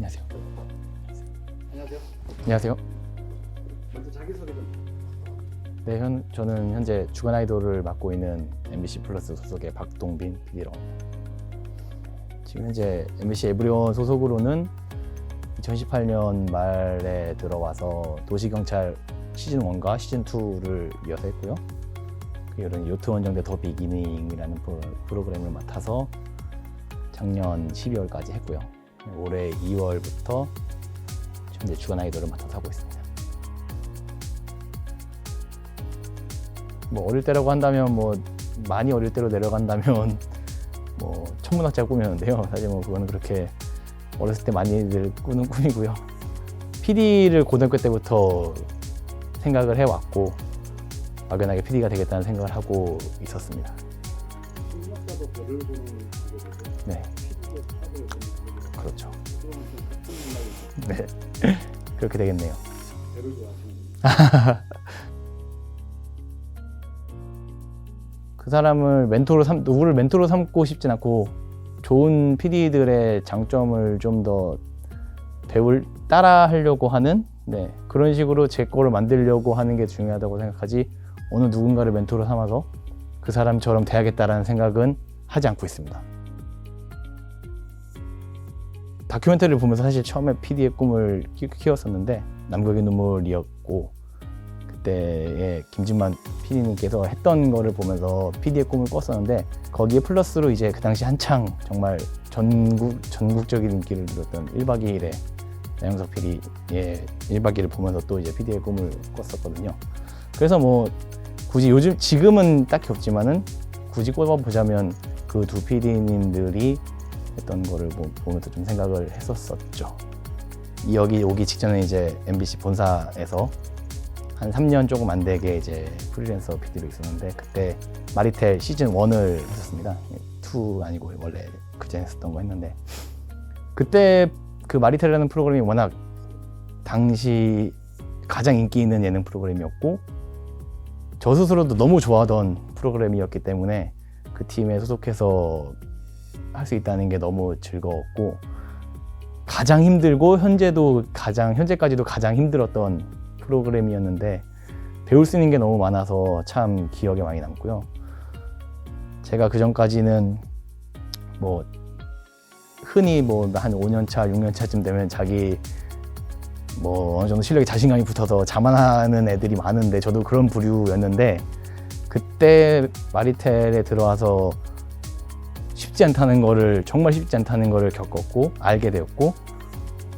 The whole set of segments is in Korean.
안녕하세요. 안녕하세요. 안녕하세요. 먼저 자기소개 좀. 네, 현, 저는 현재 주간 아이돌을 맡고 있는 MBC 플러스 소속의 박동빈 합니다. 지금 현재 MBC 에브리온 소속으로는 2018년 말에 들어와서 도시경찰 시즌 1과 시즌 2를 이어서 했고요. 그 이후로는 요트 원정대 더 비기닝이라는 프로- 프로그램을 맡아서 작년 12월까지 했고요. 올해 2월부터 현재 주간 아이돌을 맡아서 하고 있습니다. 뭐 어릴 때라고 한다면 뭐 많이 어릴 때로 내려간다면 뭐 천문학자 꿈이었는데요. 사실 뭐 그거는 그렇게 어렸을 때 많이들 꾸는 꿈이고요. PD를 고등학교 때부터 생각을 해왔고 막연하게 PD가 되겠다는 생각을 하고 있었습니다. 네, 그렇죠. 네, 그렇게 되겠네요. 그 사람을 멘토로 삼, 누구를 멘토로 삼고 싶진 않고 좋은 PD들의 장점을 좀 더 배울 따라 하려고 하는 네, 그런 식으로 제 거를 만들려고 하는 게 중요하다고 생각하지 어느 누군가를 멘토로 삼아서 그 사람처럼 돼야겠다라는 생각은 하지 않고 있습니다. 다큐멘터리를 보면서 사실 처음에 PD의 꿈을 키- 키웠었는데 남극의 눈물이었고 그때에 김진만 PD님께서 했던 거를 보면서 PD의 꿈을 꿨었는데 거기에 플러스로 이제 그 당시 한창 정말 전국 전국적인 인기를 누렸던 1박 2일의 양석 PD의 1박 2일을 보면서 또 이제 PD의 꿈을 꿨었거든요. 그래서 뭐 굳이 요즘 지금은 딱히 없지만은 굳이 꼽아 보자면 그 두 PD님들이 했던 거를 보- 보면서 좀 생각을 했었었죠. 이 여기 오기 직전에 이제 MBC 본사에서 한 3년 조금 안 되게 이제 프리랜서 PD로 있었는데 그때 마리텔 시즌 1을 했었습니다. 2 아니고 원래 그전에 했었던 거 했는데 그때 그 마리텔이라는 프로그램이 워낙 당시 가장 인기 있는 예능 프로그램이었고 저 스스로도 너무 좋아하던 프로그램이었기 때문에 그 팀에 소속해서 할 수 있다는 게 너무 즐거웠고 가장 힘들고 현재도 가장 현재까지도 가장 힘들었던 프로그램이었는데 배울 수 있는 게 너무 많아서 참 기억에 많이 남고요. 제가 그 전까지는 뭐 흔히 뭐 한 5년 차, 6년 차쯤 되면 자기 뭐 어느 정도 실력에 자신감이 붙어서 자만하는 애들이 많은데 저도 그런 부류였는데 그때 마리텔에 들어와서 쉽지 않다는 거를 정말 쉽지 않다는 거를 겪었고 알게 되었고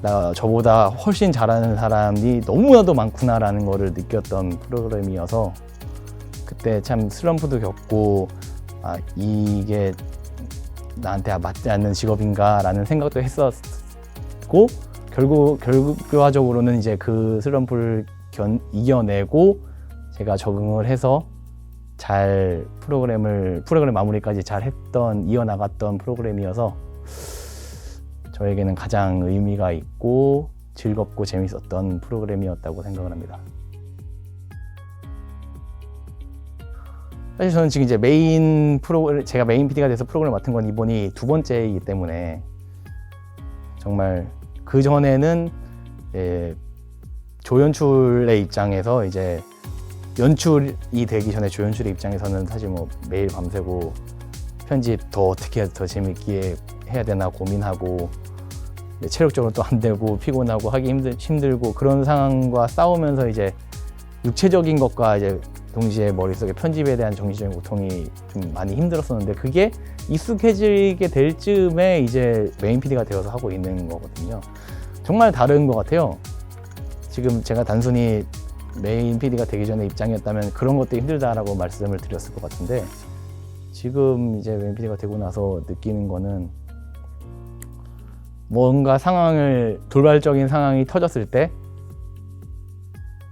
나 저보다 훨씬 잘하는 사람이 너무나도 많구나라는 거를 느꼈던 프로그램이어서 그때 참 슬럼프도 겪고 아 이게 나한테 맞지 않는 직업인가라는 생각도 했었고 결국 결과적으로는 이제 그 슬럼프를 견, 이겨내고 제가 적응을 해서 잘 프로그램을 프로그램 마무리까지 잘 했던 이어나갔던 프로그램이어서 저에게는 가장 의미가 있고 즐겁고 재밌었던 프로그램이었다고 생각을 합니다. 사실 저는 지금 이제 메인 프로 제가 메인 PD가 돼서 프로그램을 맡은 건 이번이 두 번째이기 때문에 정말 그 전에는 예, 조연출의 입장에서 이제 연출이 되기 전에 조연출의 입장에서는 사실 뭐 매일 밤새고 편집 더 어떻게 해야 더 재밌게 해야 되나 고민하고 네, 체력적으로 또 안 되고 피곤하고 하기 힘들, 힘들고 그런 상황과 싸우면서 이제 육체적인 것과 이제 동시에 머릿속에 편집에 대한 정신적인 고통이 좀 많이 힘들었었는데 그게 익숙해지게 될 즈음에 이제 메인 PD가 되어서 하고 있는 거거든요. 정말 다른 것 같아요. 지금 제가 단순히 메인 PD가 되기 전에 입장이었다면 그런 것도 힘들다라고 말씀을 드렸을 것 같은데 지금 이제 메인 PD가 되고 나서 느끼는 거는 뭔가 상황을 돌발적인 상황이 터졌을 때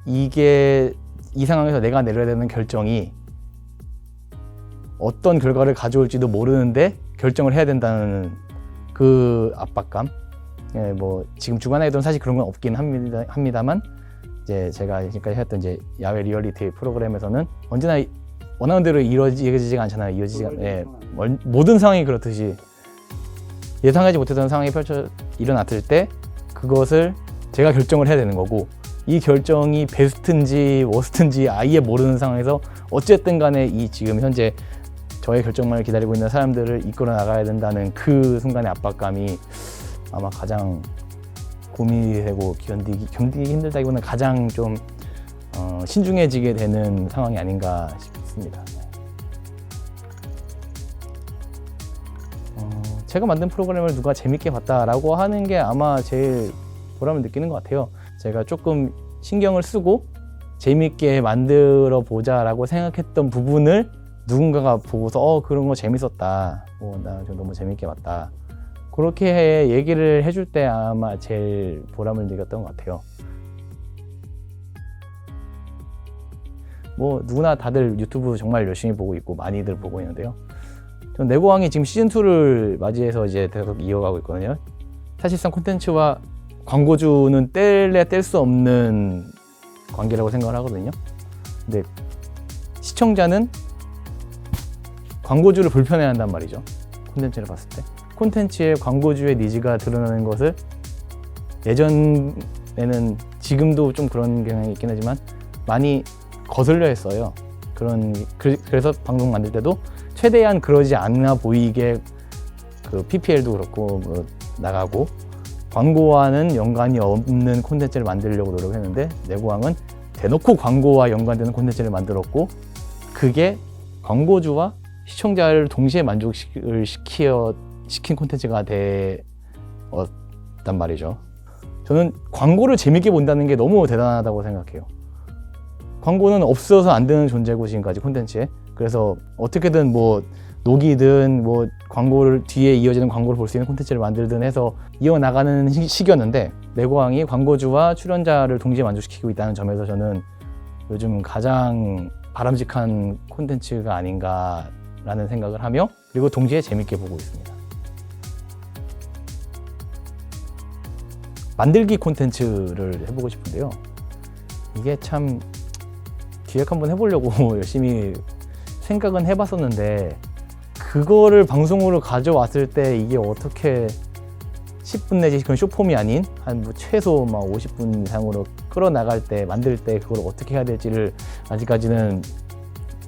이게 이 상황에서 내가 내려야 되는 결정이 어떤 결과를 가져올지도 모르는데 결정을 해야 된다는 그 압박감. 예, 뭐 지금 주간에도 사실 그런 건 없긴 합니다, 합니다만 이제 제가 지금까지 했던 이제 야외 리얼리티 프로그램에서는 언제나 이- 원하는 대로 이루어지지가 않잖아요. 이루어지지가 예, 멀- 모든 상황이 그렇듯이 예상하지 못했던 상황이 펼쳐 일어났을 때 그것을 제가 결정을 해야 되는 거고 이 결정이 베스트인지 워스트인지 아예 모르는 상황에서 어쨌든 간에 이 지금 현재 저의 결정만을 기다리고 있는 사람들을 이끌어 나가야 된다는 그 순간의 압박감이 아마 가장 고민이 되고 견디기, 견디기 힘들다기보다는 가장 좀 어, 신중해지게 되는 상황이 아닌가 싶습니다. 어, 제가 만든 프로그램을 누가 재밌게 봤다라고 하는 게 아마 제일 보람을 느끼는 것 같아요. 제가 조금 신경을 쓰고 재밌게 만들어 보자라고 생각했던 부분을 누군가가 보고서 어 그런 거 재밌었다. 뭐나 너무 재밌게 봤다. 그렇게 얘기를 해줄 때 아마 제일 보람을 느꼈던 것 같아요. 뭐 누구나 다들 유튜브 정말 열심히 보고 있고 많이들 보고 있는데요. 전 내고왕이 지금 시즌 2를 맞이해서 이제 계속 이어가고 있거든요. 사실상 콘텐츠와 광고주는 뗄래 뗄 수 없는 관계라고 생각을 하거든요. 근데 시청자는 광고주를 불편해한단 말이죠. 콘텐츠를 봤을 때. 콘텐츠의 광고주의 니즈가 드러나는 것을 예전에는 지금도 좀 그런 경향이 있긴 하지만 많이 거슬려 했어요. 그런 그, 래서 방송 만들 때도 최대한 그러지 않아 보이게 그 PPL도 그렇고 뭐 나가고 광고와는 연관이 없는 콘텐츠를 만들려고 노력했는데 내고왕은 대놓고 광고와 연관되는 콘텐츠를 만들었고 그게 광고주와 시청자를 동시에 만족을 시키어 시킨 콘텐츠가 되었단 말이죠. 저는 광고를 재밌게 본다는 게 너무 대단하다고 생각해요. 광고는 없어서 안 되는 존재고 지금까지 콘텐츠에 그래서 어떻게든 뭐 녹이든 뭐 광고를 뒤에 이어지는 광고를 볼 수 있는 콘텐츠를 만들든 해서 이어나가는 시- 시기였는데 내고왕이 광고주와 출연자를 동시에 만족시키고 있다는 점에서 저는 요즘 가장 바람직한 콘텐츠가 아닌가라는 생각을 하며 그리고 동시에 재밌게 보고 있습니다. 만들기 콘텐츠를 해보고 싶은데요. 이게 참 기획 한번 해보려고 열심히 생각은 해봤었는데 그거를 방송으로 가져왔을 때 이게 어떻게 10분 내지 그런 쇼폼이 아닌 한 뭐 최소 막 50분 이상으로 끌어나갈 때 만들 때 그걸 어떻게 해야 될지를 아직까지는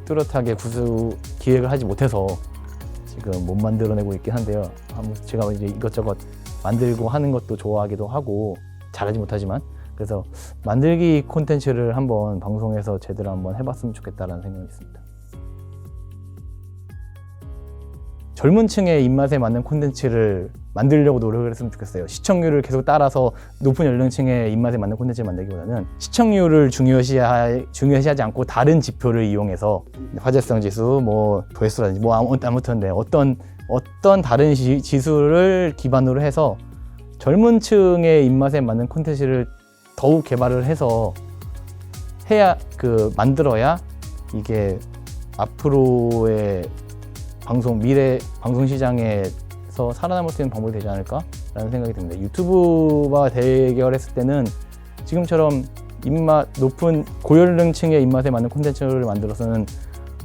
뚜렷하게 구수 기획을 하지 못해서 지금 못 만들어내고 있긴 한데요. 제가 이제 이것저것 만들고 하는 것도 좋아하기도 하고 잘하지 못하지만 그래서 만들기 콘텐츠를 한번 방송에서 제대로 한번 해봤으면 좋겠다라는 생각이 있습니다. 젊은 층의 입맛에 맞는 콘텐츠를 만들려고 노력을 했으면 좋겠어요. 시청률을 계속 따라서 높은 연령층의 입맛에 맞는 콘텐츠를 만들기보다는 시청률을 중요시하, 중요시하지 않고 다른 지표를 이용해서 화제성 지수, 뭐 조회수라든지 뭐 아무- 아무튼 네, 어떤 어떤 다른 지, 지수를 기반으로 해서 젊은 층의 입맛에 맞는 콘텐츠를 더욱 개발을 해서 해야 그 만들어야 이게 앞으로의 방송 미래 방송 시장에서 살아남을 수 있는 방법이 되지 않을까라는 생각이 듭니다. 유튜브와 대결했을 때는 지금처럼 입맛 높은 고연령층의 입맛에 맞는 콘텐츠를 만들어서는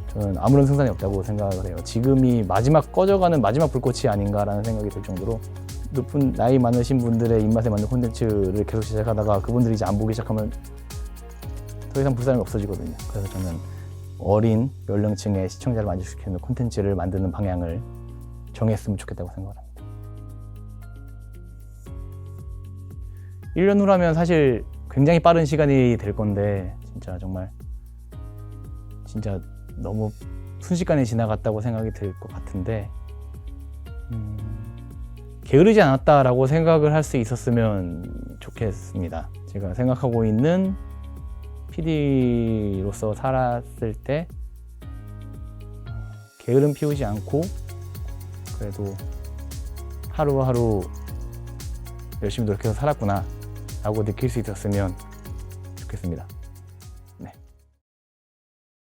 저는 아무런 승산이 없다고 생각을 해요. 지금이 마지막 꺼져가는 마지막 불꽃이 아닌가라는 생각이 들 정도로 높은 나이 많으신 분들의 입맛에 맞는 콘텐츠를 계속 시작하다가 그분들이 이제 안 보기 시작하면 더 이상 볼 사람이 없어지거든요. 그래서 저는 어린 연령층의 시청자를 만족시키는 콘텐츠를 만드는 방향을 정했으면 좋겠다고 생각을 합니다. 1년 후라면 사실 굉장히 빠른 시간이 될 건데 진짜 정말 진짜 너무 순식간에 지나갔다고 생각이 들 것 같은데 음, 게으르지 않았다라고 생각을 할 수 있었으면 좋겠습니다. 제가 생각하고 있는 PD로서 살았을 때 어, 게으름 피우지 않고 그래도 하루하루 열심히 노력해서 살았구나 라고 느낄 수 있었으면 좋겠습니다.